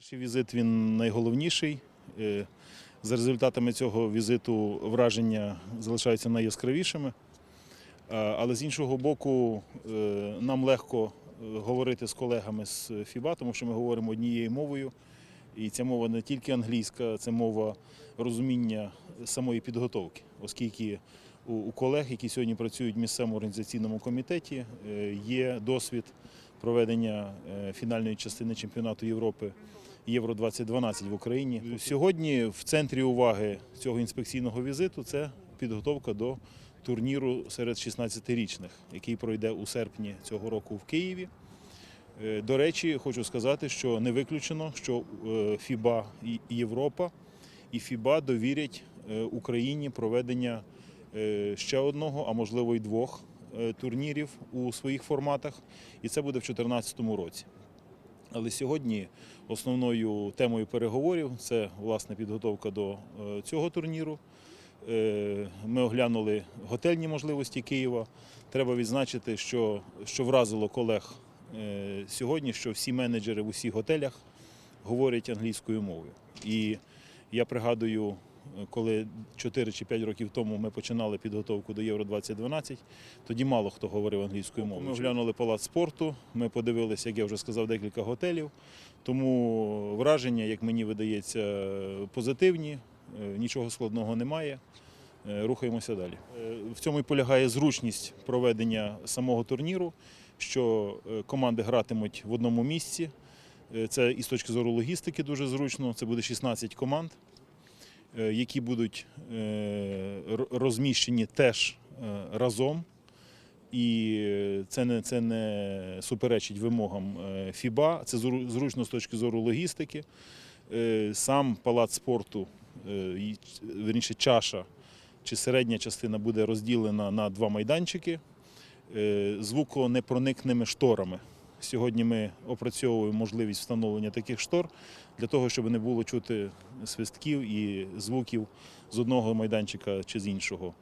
Перший візит він найголовніший. Е, За результатами цього візиту враження залишаються найяскравішими. Але з іншого боку, е, нам легко е, говорити з колегами з ФІБА, тому що ми говоримо однією мовою. І ця мова не тільки англійська, це мова розуміння самої підготовки, оскільки у, колег, які сьогодні працюють в місцевому організаційному комітеті, е, є досвід проведення е, фінальної частини чемпіонату Європи Євро 2012 в Україні. Сьогодні в центрі уваги цього інспекційного візиту це підготовка до турніру серед 16-річних, який пройде у серпні цього року в Києві. Е, До речі, хочу сказати, що не виключено, що е, ФІБА і Європа і ФІБА довірять е, Україні проведення ще одного, а можливо й двох турнірів у своїх форматах, і це буде в 2014 році. Але сьогодні основною темою переговорів це власне підготовка до е, цього турніру. Е, Ми оглянули готельні можливості Києва. Треба відзначити, що, що вразило колег е, сьогодні, що всі менеджери в усіх готелях говорять англійською мовою. І я пригадую, коли 4 чи 5 років тому ми починали підготовку до Євро 2012, тоді мало хто говорив англійською мовою. Ми оглянули палац спорту, ми подивилися, як я вже сказав, декілька готелів. Тому враження, як мені видається, позитивні, е, нічого складного немає. Е, Рухаємося далі. Е, В цьому і полягає зручність проведення самого турніру, що команди гратимуть в одному місці. Це і з точки зору логістики дуже зручно. Це буде 16 команд, які будуть е, розміщені теж е, разом. І це не, це не суперечить вимогам е, ФІБА, це зру- зручно з точки зору логістики. Е, Сам палац спорту, е, верніше, чаша чи середня частина буде розділена на два майданчики е, звуконепроникними шторами. Сьогодні ми опрацьовуємо можливість встановлення таких штор для того, щоб не було чути свистків і звуків з одного майданчика чи з іншого.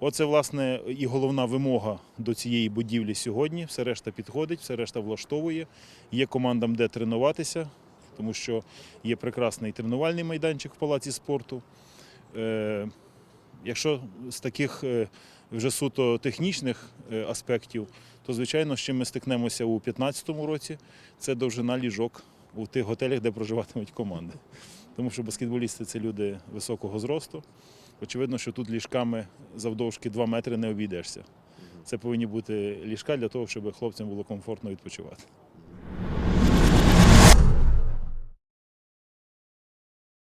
Оце, власне, і головна вимога до цієї будівлі сьогодні. Все решта підходить, все решта влаштовує. Є командам де тренуватися, тому що є прекрасний тренувальний майданчик в палаці спорту. Якщо з таких е, вже суто технічних е, аспектів, то звичайно, з чим ми стикнемося у 2015 році, це довжина ліжок у тих готелях, де проживатимуть команди. Тому що баскетболісти це люди високого зросту. Очевидно, що тут ліжками завдовжки 2 метри не обійдешся. Це повинні бути ліжка для того, щоб хлопцям було комфортно відпочивати.